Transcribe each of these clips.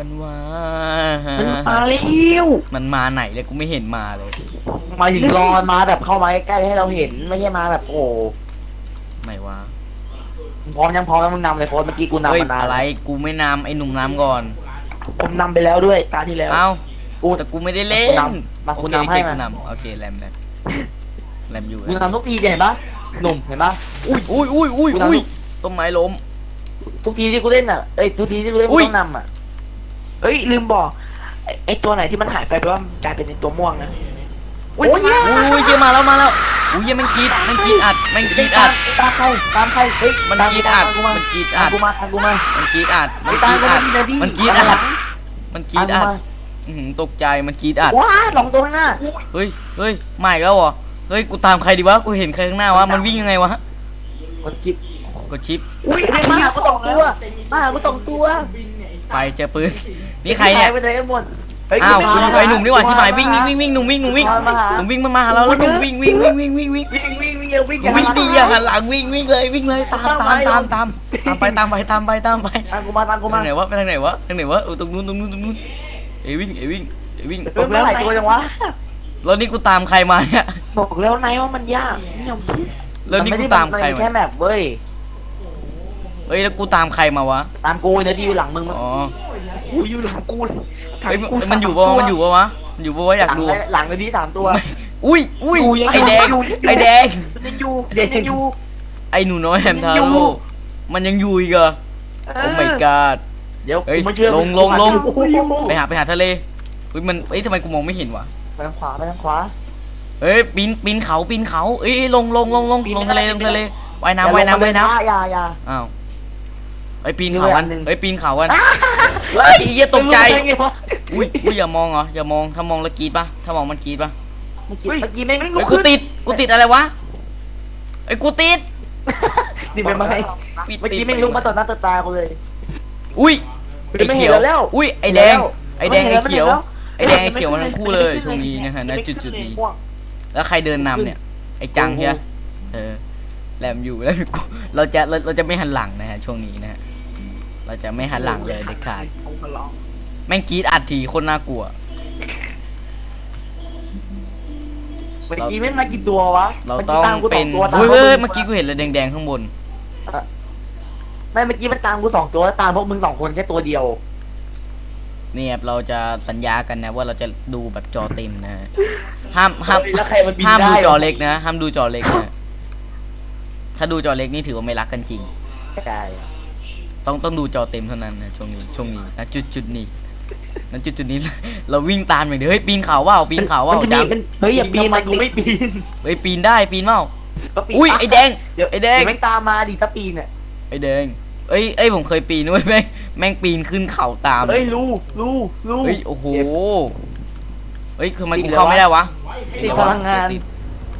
เมื่อเธอวันวามันมาเร็วมันมาไหนเลยกูไม่เห็นมาเลยหมายถึงรอมาแบบเข้ามาใกล้ๆให้เราเห็นไม่ใช่มาแบบโอ้ไม่วะมึงพร้อมยังพร้อมแล้วมึงนำเลยโพสเมื่อกี้กูนำเฮ้ยมานานอะไรกูไม่นำไอ้หนุ่มน้ำก่อนผมนำไปแล้วด้วยตาที่แล้ว เอ้ากูแต่กูไม่ได้เล่กูนนำมาโอกูเคนำให้โอเคมากูนำโอเคแรมแรมแรมอยู่กูนำทุกทีเห็นปะหนุ่มเห็นปะอุ้ยอุ้ยอุ้ยอุ้ยกูนำอุ้ยต้นไม้ล้ม ทุกทีที่กูเล่นอะเอ้ยทุกทีที่กูเล่นอุ้กูยต้องนำอะ เอ้ยลืมบอกไอ้ไอตัวไหนที่มันหายไปแปลว่ามันกลายเป็นไอตัวม่วงนะโอ้ยมาอุ้ยเยี่ยมาแล้วมาแล้วอุ้ยเยี่ยมันกรีดมันกรีดอัดมันกรีดตาอัมดตามใครตามใครเฮ้ยมันตามกรีดอัดตามกูมามันกรีดตาอัมดกูมาตามกูมามันกรีดอัดมันกตารีมดกูอัมาดดีนะพี่มันกรีดตาอัหลัดงมันกรีดตามอัดกูมาอื้อหือตกใจมันกรีดอัดว้าสองตัวข้างหน้าเฮ้ยเฮ้ยมาอีกแล้วเหรอเฮ้ยกูตามใครดีวะกูเห็นใครข้างหน้าวะมันวิ่งยังไงวะกดชิปกดชิปอุ้ยมาหากูสองตัวมาหากูสองตัวไปเจอปืน นี่ใครเนี่ย ไปไหนกันหมดเฮ้ยอ้าวกูกูมาดูไอ้หนุ่มนี่หว่ากูชิบหายวิ่งวิ่งวิ่งวิ่งหนุ่มวิ่งหนุ่มวิ่งมาหาหนุ่มวิ่งมามาหาเราแล้วหนุ่มวิ่งวิ่งวิ่งวิ่งวิ่งวิ่งวิ่งวิ่งวิ่งเร็ววิ่งหนุ่มวิ่งดีอย่าหันหลังวิ่งวิ่งเลยวิ่งเลยตามตามตามตามตามไปตามไปตามไปตามไปตามกูมาตามกูไปมาทางไหนวะไปทางไหนวะทางไหนวะเออตรงนู้นตรงนู้นตรงนู้นเอยวิ่งเอยวิ่งเอยวิ่งเฮ้ยมันหลายตัวจังวะแล้วนี่กูตามใครมาเนี่ยบอกแล้วนายว่ามันยากไม่ยอมพูดแล้วนี่มักูไได้ตามใครนมาแค่แมปเว้ย เอ้ยแล้วกูตามใครมาวะ ตามกูเนื้อที่อยู่หลังมึงอ๋อกูอยู่หลังกูเลยเฮ้ยมันอยู่ปะวะมันอยู่ปะวะมันอยู่ปะวะอยากหลังดูหลังเนื้อที่สามตัว อุ้ยอุ้ยไอแดงไอแดง มันยังอยู่เด็มันกยังอยู่ ไอหนูน้อยแฮมทามันยังอยู่ โร่มันยังอยู่อีกเหรอเอโอ้ อ my god เดี๋ยวเฮ้ยกูไม่เชื่อลงลงลงโอ้โหไปหาไปหาทะเลเฮ้ยมันเอ้ยทำไมกูมองไม่เห็นวะไปทางขวาไปทางขวาเอ้ยปีนปีนเขาปีนเขาเอ้ยลงลงลงลงลงทะเลลงทะเลว่ายน้ำว่ายน้ำว่ายน้อย่าอย่าำอ้าว ไอ้ยปีนเขากันมีไว้อันหนึ่งเอ้ยปีนเขากันเฮ้ยไอ้เหี้ยตกใจ ไม่รู้ได้ไงวะอุ้ยอุ้ยอย่ามองเหรออย่ามองถ้ามองแล้วกรีดปะถ้ามองมันกรีดปะเมื่อกี้เมื่อกี้ไม่เฮ้ยกูติดกูติดอะไรวะไอ้ยกูติดติดไปไหมปิดเมื่อกี้ติดไม่รู้มาต่อหน้าต่อตากูเลย อุ้ยเฮ้ยไอ้ไม่เขีเห็ยนวแล้ว อุ้ยไอ้แดงไอ้แดงไม่ไอ้เห็นแล้วเขียวไม่เห็นแล้วไอ้แดงไอ้เขียวมันทั้งคู่เลยช่วงนี้นะฮะณจุดจุดๆนี้ แล้วใครเดินนำเนี่ย ไอ้จังใช่ไหมเออแหลมอยู่แล้วกูเราจะเราเราจะไม่หันหลังนะฮะช่วงนี้นะฮะ เราจะไม่หันหลังเลยเด็ดขาดแม่งกรีดอัดทีคนน่ากลัว เมื่อกี้ไม่มากี่ตัววะเรามื่ต้กี้องตามกูสเป็นตัวตามเฮ้ยพวเฮ้ยงเมื่อกี้กูเห็นอะไรแดงๆข้างบน ไม่เมื่อกี้มันตามกูสองตัวแล้วตามพวกมึงสองคนแค่ตัวเดียวเนี่ยเราจะสัญญากันนะว่าเราจะดูแบบจอเต็มนะฮะห้ามห้ามแล้วใครมันบินห้ามดูได้ จอเล็กนะห้ามดูจอเล็กนะถ้าดูจอเล็กนี่ถือว่าไม่รักกันจริง ใช่ ต้องต้องดูจอเต็มเท่านั้นนะช่วงนี้ช่วงนี้นะจุดจุดนี้นะจุดจุดนี้ เราวิ่งตามอย่างเดียวเฮ้ยปีนเขาว่าปีนเขาว่ามันจะมีจังมันเฮ้ยอย่าปีนทำไมกูไม่ปีนเฮ้ยปีนได้ปีนเปล่าก็ปีนอุ้ยไอแดงเดี๋ยวไอ้แดงเดี๋ยวไม่งตามมาดิถ้าปีนเนี่ยไอแดงเอ้ยเอ้ยผมเคยปีนด้วยแม่งแม่งปีนขึ้นเขาตามเฮ้ยรู้รู้รู้เฮ้ยโอ้โหเก็บเฮ้ยทำไมติกูดเลยวะเข้าไม่ได้วะติดพลังงานติด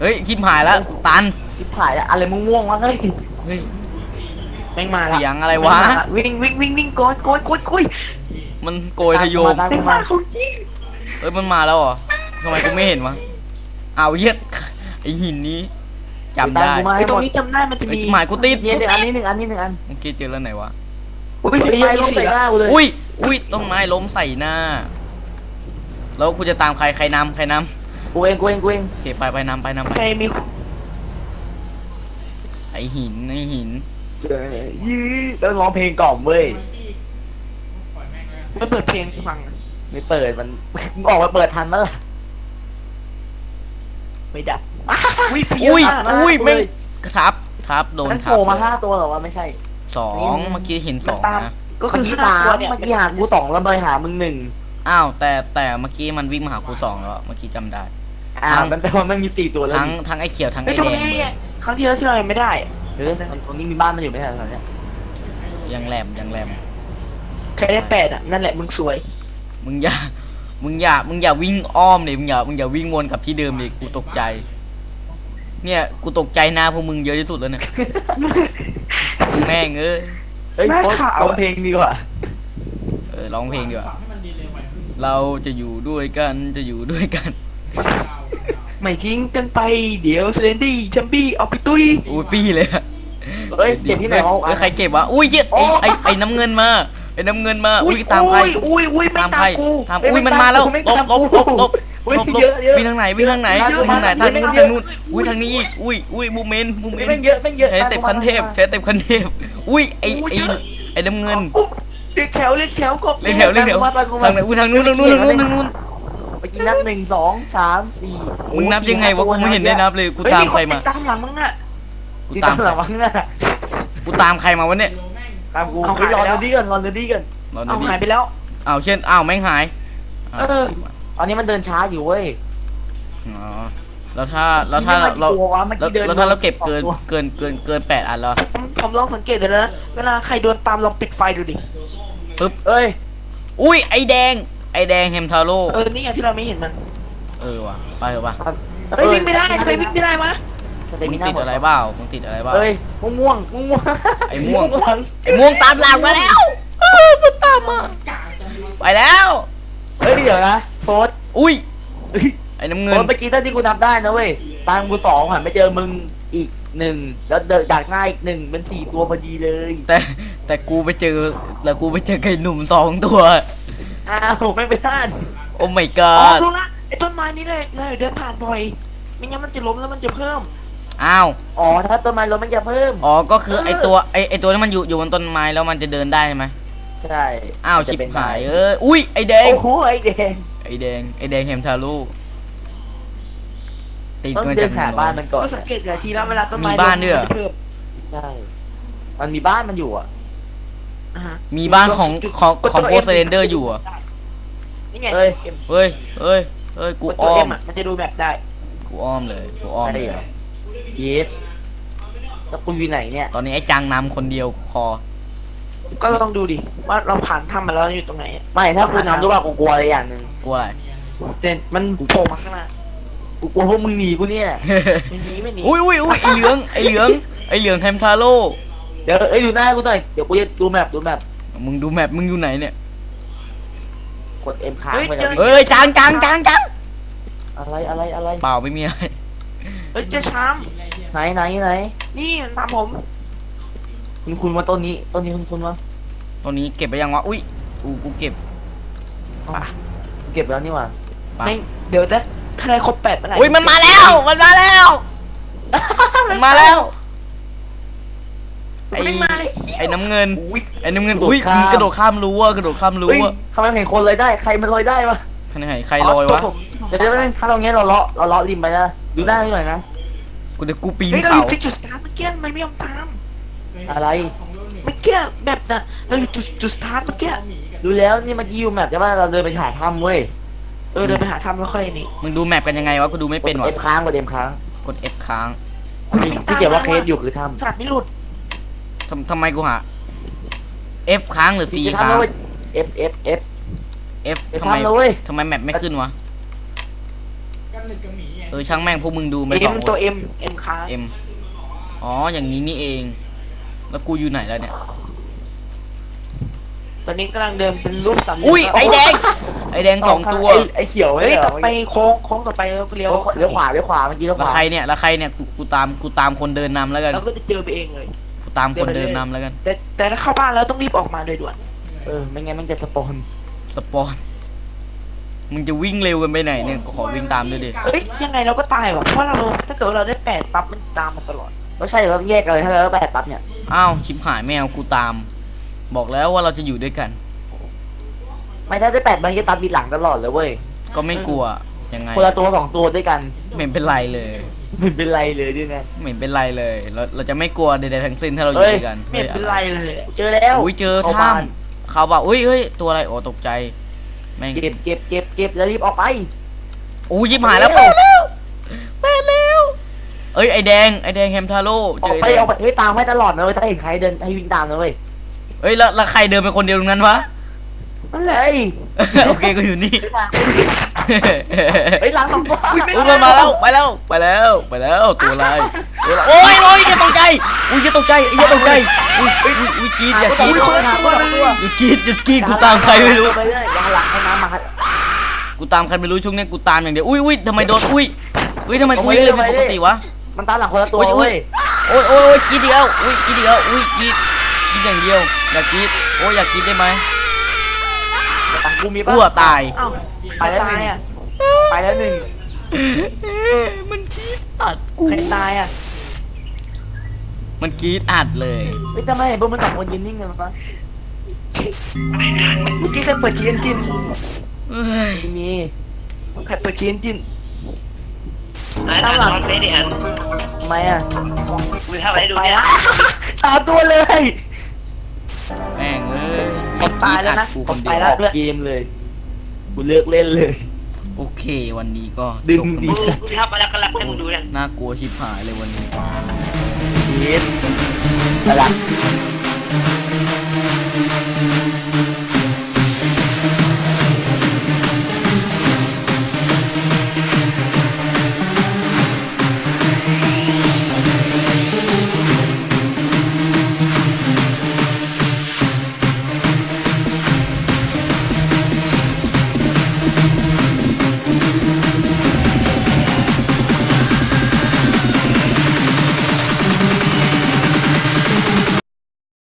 เฮ้ยชิบหายแล้วตันชิบหายแล้วอะไรม่วงๆวะเฮ้ยเฮ้ย แม่งมาละเสียงอะไรวะ แม่งมาลวิ่งวิ่งวิ่งวิ่งโกยโกยโกยโกยมันโกยทะโยมตามแม่กูงมามาของจริงเอ้ยมันมาแล้วเหรอทำไมกูไม่เห็นวะอ้าวเหี้ย็ดไอหินนี้จำได้ตามกูมาไอ้ให้ตหรมงดนี้จำได้มันจะไอ้มีชิบหายกูติดเนี่ยหนึ่งอันนี้หนึ่งอันนี้หนึ่งอันเมื่อกี้เจอแล้วไหนวะ อุ้ยต้นไอ้ไม้เหี้ยล้มมีใส่เสียหน้ากูเลยอุ้ยอุ้ยต้นไม้ล้มใส่หน้า แล้วคุณจะตามใครใครนำใครนกูเองกูเองกูเองำโอเคไปไปนำไปนำไปใครมีไอหินไอหิน ยื้อแล้วร้องเพลงกล่อมเว้ยไม่เปิดเพลงให้ฟังอะไม่เปิดมัน มึงออกมาเปิดทันมั้ยล่ะไม่ดับอุ้ยเพี้อุ้ยยมากอุ้ยมากแม่งเลยทับทับโดนมันทัโผบล่มาห้าตัวเหรอวะไม่ใช่ สองเมื่อกี้เห็นสองตาม นะก็คืเมื่ออกี้ห้าสามตัวเนี่ย เมื่อกี้หากูสองแล้วไปหามึงหนึ่งอ้าวแต่แต่เมื่อกี้มันวิ่งมาหาครูสองแล้วอะเมื่อกี้จำได้ อ่า ทั้ง มันแปลว่ามันมีสี่ตัวแล้วทั้งทั้งไอเขียวทั้งไอ้ไอตรแดงงนี้เนี่ยครั้งที่แล้วที่เรายังไม่ได้ เฮ้ยตรงนี้มีบ้านมันอยู่ไหมแถวๆเนี้ยยังแหลมยังแหลม ใครได้แปดอะ นั่นแหละมึงสวย มึงอย่า มึงอย่า มึงอย่าวิ่งอ้อมเลยมึงอย่า มึงอย่าวิ่งวนกลับที่เดิมเลยกูตกใจ เนี่ย กูตกใจหน้าพวกมึงเยอะที่สุดแล้วเนี่ย แม่งเอ้ย เฮ้ยแม่โพสข่าว ร้องเพลงดีกว่าเออร้องเพลงดีกว่า เราจะอยู่ด้วยกัน จะอยู่ด้วยกัน ไม่ทิ้งกันไป เดี๋ยวเซเลนดี้จัมบี้เอาไปตุ้ยอุ้ยปี้เลยอะเฮ้ยเก็บที่ไหนวะเฮ้ยใครเก็บวะอุ้ยเหี้ยไอไอไอน้ำเงินมาไออ้น้ำเงินมาอุ้ยตามใคร อุ้ยอุ้ยไม่ตามตาใครมกูตามเฮ้ยอุ้ยไม่มันตามมาแล้วกูไม่ลบตามลบกูลบลบเฮ้ยลบลบเยอะเยอะวิ่งทางไหนวิ่งทางไหนเยอะวิ่งทางไหนเยอะทางนู้นเยอะทางนู้นอุ้ยทางนี้อีกอุ้ยอุ้ยมูเมนต์มูเมเฮ้ยนแม่งต์เยอะแม่งเยอะใช้เต็มคันเทพใช้เต็มคันเทพอุ้ยไอไอไอน้ำเงินอุ๊ยเรียกแถวเรียกแถวกบเรียกแถวเรียกแถวทางไหนอุ้ยทางนู้นทางนู้นทางนู้นทางนู้น เมื่อกี้นับหนึ่งสองสามสี่มึงนับยังไงวะกูไม่เห็นได้นับเลยกูเฮ้ยตามมีคใครนติมาดตามหลังมึงอะกูที่ตาตามมหลังวังน่ะกูตามใครมาวะเนี่ยตามกูเอาไปรอหายไปแล้วเดยวดี้ก่อนรอเดยวดี้ก่อนเราเอาดีหายไปแล้วอ้าวเช่นอ้าวแม่งหายอ้าวเออตอนนี้มันเดินช้าอยู่เว้ยอ๋อแล้วถ้าแล้วถ้าเรากลัววะเมื่อแล้วกี้เดินแล้วถ้าเราเก็บเกินสองตัวเกินเกินเกินแปดอันแล้วผมผมลองสังเกตดูนะเวลาใครโดนตามลองปิดไฟดูดิเอ้ยอุ้ยไอแดง ไอแดงเฮมทาโร่เออ นี่ไงที่เราไม่เห็นมันเออว่ะไปเถอะว่ะเฮ้ยวิ่งไม่ได้ทำไมวิ่งไม่ได้มะสเตมึมิงน่าติดหมอะไรเปล่ามึงติดอะไรเปล่า เอ้ยม่วงม่วงม่วงม่วงไอ้ม่วงม่วงไอม่วงตามหลังมาแล้วเออมันตามมาไปแล้ว เฮ้ยเดี๋ยวนะโฟร์อุ้ยเฮ้ยไอ้น้ำโฟเงินร์เมื่อกี้ตอนที่กูนับได้นะเว้ยตามกูสองหันไปเจอมึงอีกหนึ่งแล้วเดินจากหน้าอีกหนึ่งเป็นสี่ตัวพอดีเลยแต่แต่กูไปเจอแล้วกูไปเจอไก่หนุ่มสองตัว อ้าวไม่ไปท่านโอ้ my อ๋อ god ดูละไอ้ต้นไม้นี่เลยเลยเดินผ่านบ่อยไม่งั้นมันจะล้มแล้วมันจะเพิ่ม อ้าวอ๋อถ้าต้นไม้ล้มมันจะเพิ่มอ๋อก็คือไอตัวไอไอตัวที่มันอยู่อยู่บนต้นไม้แล้วมันจะเดินได้ใช่ไหมใช่อ้าวมันชิจะบเป็นหายได้เอออุ้ยไอแดงโอ้โหไอ้แดงไอแดงไอแดงเฮมทาโร่ติดต้องมาเดิจากนหาบ้านมันก่อนก็สังเกตหลายทีแล้วเวลาต้นไม้มีบ้านด้วยเหรอมัจะเพิ่มใช่มันมีบ้านมันอยู่อะ อ่าฮะมีบ้านของของของโพสเรนเดอร์อยู่อะนี่ไงเอ้ย เอ็มเฮ้ยเฮ้ยเฮ้ยกูกดตัอ้วอเอ็มม อะมันจะดูแบบได้ กูอ้อมเลยกูอ้อมใช่เลยเหรอเยสแล้วกูอยู่ไหนเนี่ย ตอนนี้ไอ้จังนำคนเดียวคอ ก็ลองดูดิว่าเราผ่านถ้ำมาแล้วอยู่ตรงไหนอะไม่ถ้ากูนำรู้ป่ะกูกลัวอะไรอย่างหนึ่งกลัวอะไรแต่มันโผล่มาข้างหน้ากูกลัวพวกมึงหนีกูเนี่ยไม่หนีไม่หนี อุ้ยอุ้ยอุ้ยไอเหลือง ไอเหลือง ไอเหลืองเฮมทาโร่ เดี๋ยวเอ้ยดูหน้ากูหน่อยเดี๋ยวกูจะดูแมปดูแมปมึงดูแมปมึงอยู่ไหนเนี่ย กดเอ็มค้างไปแล้วเอ้ยจังจังจังจังอะไรอะไรอะไรเปล่าไม่มีอะไร เอ้ยเจะช้ไหนไหนไหนำนี่มันตามผมคุณคุณมาต้นนี้ต้นนี้คุณคุณมาตอนนี้เก็บไปยังวะ อุ้ยกูกูเก็บป่ะเก็บแล้วนี่หว่าไปไม่เดี๋ยวจะถ้าได้ครบแปดเมื่อไหร่อุ้ยมันมาแล้ว มันมาแล้ว มันมาแล้ว ไอมันไม่มาเลยไอน้ำเงิน อุ้ย ไอน้ำเงินอุ้ยมึงกระโดดข้ามรั้วกระโดดข้ามรั้เฮ้ยวอะทำไมเห็นคนเลยได้ ใครมันลอยได้วะใครไหนใครลอยวะตัวผมเดี๋ยวเดี๋ยวเดี๋ยวถ้าเราเงี้ยเราเลาะเราเลาะริมไปนะ ดูหน้านี่หน่อยนะ กูเดี๋ยวกูปีนเฮ้ยเราเขาอยู่ที่จุดสตาร์ทเมื่อกี้ทำไมไม่ยอมตามอะไร เมื่อกี้แบบน่ะเราอยู่จุดจุดสตาร์ทเมื่อกี้ดูแล้วนี่เมื่อกี้อยู่แมปใช่ป่ะเราเดินไปถ่ายถ้ำเว้ยเออเดินไปหาทำแล้วค่อยนี่มึงดูแมปกันยังไงวะ กูดูไม่เป็นกดวะเอฟค้างกดเอฟค้างกด F ค้างที่ที่เกี่ยวว่าเคสอยู่คือถ้สลับไม่หลุด ทำทำไมกูหา F ค้างหรือำ C คือค้างถ้ำแล้วเว้ย F F F F ไปทำไมทำแล้วเว้ย ทำไมแมปไม่ขึ้นวะเออช่างแม่งพวกมึงดูไปเอ็สอมงคตัวนเอ็มเอ็มค้าง M อ๋ออย่างนี้นี่เอง แล้วกูอยู่ไหนแล้วเนี่ย ตอนนี้กำลังเดินเป็นรูปสามเหลี่มอุ้ยไอแดง ไอแดงสองตัวไไอ้เขียวเฮ้ยไม่กเหรลัอบไปโค้งโค้งต่อไปแล้วเลี้เลี้ยยววเลี้ยวขวาเลี้ยวขวาเมื่อกี้เลี้ยวแล้วขวาใครเนี่ยแล้วใครเนี่ยกูกูตามกูตามคนเดินนำแล้วกันเราก็จะเจอไปเองเลยกู ตามคนเดินนำแล้วกัน แต่แต่ถ้าเข้าบ้านแล้วต้องรีบออกมาโดยด่วน เออ ไม่งั้นมันจะสปอนสปอน มึงจะวิ่งเร็วกันไปไหนเนี่ยกูขอวิ่งตามด้วยดิเอ้ยยังไงเราก็ตายว่ะเพราะเราถ้าเกิดว่าเราได้แปดปั๊บมันตามมาตลอด ไม่ใช่เราต้องแยกกันเลยถ้าเราแปดปั๊บเนี่ย อ้าวชิบหายไม่เอากูตาม บอกแล้วว่าเราจะอยู่ด้วยกัน ไม่ถ้าได้แปดมันจะตามปีหลังตลอดเลยเว้ย ก็ไม่กลัวยังไงคนละตัวสองตัวด้วยกันไม่เห็นเป็นไรเลย ไม่เป็นไรเลยด้วยนะไม่เห็นเป็นไรเลย เราเราจะไม่กลัวใดๆทั้งสิ้นถ้าเราอยู่เฮ้ยด้วยกันไม่เห็นเป็นไรเลย เจอแล้วอุ้ยเจอข้าถ้บ้านำเขาบอกอุ้ยเฮ้ยตัวอะไรโอ้ตกใจแม่งเก็บเก็บเก็บเก็บแล้วรีบออกไป อู้ยิบหายแล้วเร็ไปวแล้วไปแล้วเอ้ยไอแดงไอแดงแฮมทาโร่อเจอกอไปไอแดอองกไปเฮ้ยตามให้ตลอดนะเว้ยถ้าเห็นใครเดินให้วิ่งตามนะเว้ย เอ้ยแล้วแล้วใครเดินเป็นคนเดียวตรงนั้นวะ นั่นแหละเฮ้ยโอเคกูอยู่นี่เฮ้ยหลังสองตัวอุ๊ยไม่อุ้ยมันมาแล้วไปแล้วไปแล้วไปแล้วตัวอะไรตัวอะไรโอ้ยโอ้ยอย่าตกใจอุ้ยอย่าตกใจอย่าตกใจอุ้ยอุ้ยอุ้ยกรีดอย่ากรีดหาตัวหาตัวหยุดกรีดหยุดกรีดกูตามใครไม่รู้ไปเลยอย่าหลังให้น้ำมากูตามใครไม่รู้ช่วงนี้กูตามอย่างเดียวอุ้ยอุ้ยทำไมโดนอุ้ยอุ้ยทำไมกูวิ่งเร็วผิดปกติวะมันตามหลังคนละตัวอุ๊ยอุ๊เว้ยยโอ้ยโอ้ยโอ้ยกรีดอีกแล้วอุ้ยกรีดอีกแล้วอุ้ยกรีดกรีดอย่างเดียวอยากกรีดโอ้อยากกรีดได้ไหมตัง กูมีกูปะอะตาย เอ้าไปแล้วหตานึ่งยอะไปแล้วหนึ่งมันกรีดอัดกู ใครตายอะมันกรีดอัดเลย เฮ้ยทำไมพวกมันสองคนยืนนิ่งกันวะเมื่อกี้ใครเปิดจีนจินเอ้ยไม่มีใครเปิดจีนจิน อันนั้นนอนเฟสดิอันทำไมอะกูทำอะไรดูไปเนี่ยละตามตัวเลยแม่งเอ้ย ผมตายแล้วนะกูผคนมเดีไปยวแล้วออกเกมเลยกูเลิกเล่นเลย โอเค วันนี้ก็ดึงจบกันดีหมกูกูทำอะไรกันลักให้มึงดูเนี่ย น่ากลัวชิบหายเลยวันนี้เกมอะไร